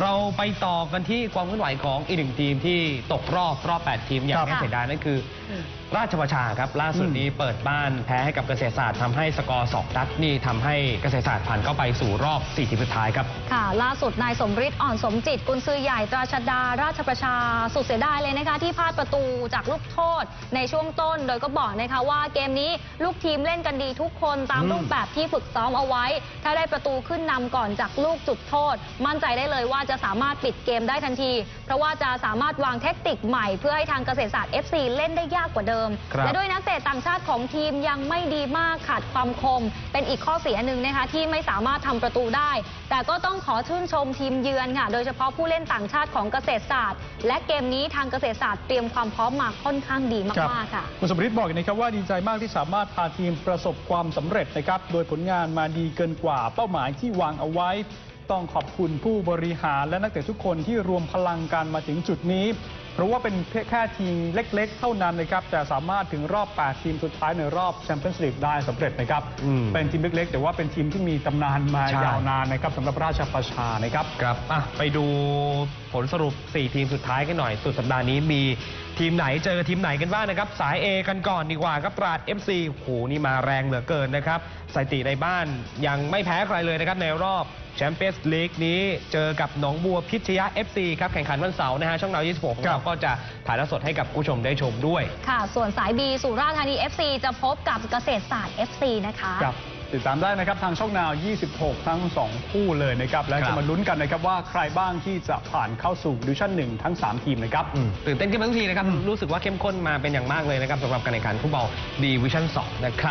เราไปต่อกันที่ความเคลื่อนไหวของอีกหนึ่งทีมที่ตกรอบรอบ 8 ทีมอย่างครับน่าเสียดายนั่นคือ ราชประชาครับ ล่าสุดนี้เปิดบ้านแพ้ให้กับเกษตรศาสตร์ทำให้สกอร์สองนัดนี่ทำให้เกษตรศาสตร์ผ่านเข้าไปสู่รอบ 4 ทีมสุดท้ายครับ ค่ะ ล่าสุดนายสมฤทธิ์อ่อนสมจิตกุนซือใหญ่ตราชดา ราชประชาสุดเสียดายเลยนะคะ ที่พลาดประตูจากลูกโทษในช่วงต้น โดยก็บอกนะคะว่าเกมนี้ลูกทีมเล่นกันดีทุกคนตามอืมรูปแบบที่ฝึกซ้อมเอาไว้ ถ้าได้ประตูขึ้นนำก่อนจากลูกจุดโทษ มั่นใจได้เลยว่าจะสามารถปิดเกมได้ทันที เพราะว่าจะสามารถวางเทคนิคใหม่เพื่อให้ทางเกษตรศาสตร์ FC เล่นได้ยากกว่าเดิมครับและด้วยนักเตะต่างชาติของทีมยังไม่ดีมากขาดความคม เป็นอีกข้อเสียหนึ่งนะคะที่ไม่สามารถทำประตูได้ แต่ก็ต้องขอชื่นชมทีมเยือนค่ะโดยเฉพาะผู้เล่นต่างชาติของเกษตรศาสตร์ และเกมนี้ทางเกษตรศาสตร์เตรียมความพร้อมมาค่อนข้างดีครับมากๆค่ะคุณสมฤทธิ์บอกอีกนะครับว่าดีใจมากที่สามารถพาทีมประสบความสำเร็จนะครับโดยผลงานมาดีเกินกว่าเป้าหมายที่วางเอาไว้ ต้องขอบคุณผู้บริหารและนักเตะทุกคนที่รวมพลังกันมาถึงจุดนี้เพราะว่าเป็นแค่ทีมเล็กๆ เท่านั้นนะครับ แต่สามารถถึงรอบ 8 ทีมสุดท้ายในรอบแชมเปี้ยนส์ลีกได้สำเร็จนะครับ อืมเป็นทีมเล็ก ๆ แต่ว่าเป็นทีมที่มีตำนานมาใช่ ยาวนานนะครับสำหรับราชประชานะครับ ครับอะไปดูผลสรุป 4 ทีมสุดท้ายกันหน่อย สุดสัปดาห์นี้มีทีมไหนเจอทีมไหนกันบ้างนะครับ สาย A กันก่อนดีกว่าครับตราด FC โอ้โหนี่มาแรงเหลือเกินนะครับสถิติในบ้านยังไม่แพ้ใครเลยนะครับ ในรอบแชมเปี้ยนส์ลีกนี้เจอกับหนองบัวพิชยะ FC ครับ แข่งขันวันเสาร์นะฮะช่องเรา26ของครัเรา บก็จะถ่ายทอดสดให้กับผู้ชมได้ชมด้วย ค่ะ ส่วนสาย B สุราษฎร์ธานี FC จะพบกับเกษตรศาสตร์ FC นะคะ ครับติดตามได้นะครับทางช่องนาว 26 ทั้ง 2 คู่เลยนะครับและครัจะบมาลุ้นกันนะครับว่าใครบ้างที่จะผ่านเข้าสู่ดิวิชั่น1ทั้ง 3 ทีมนะครับอืมตื่นเต้นขึ้นมาทุกทีนะครับรู้สึกว่าเข้มข้นมาเป็นอย่างมากเลยนะครับสำหรับการแข่งขันฟุตบอลดีวิชั่น2นะครับ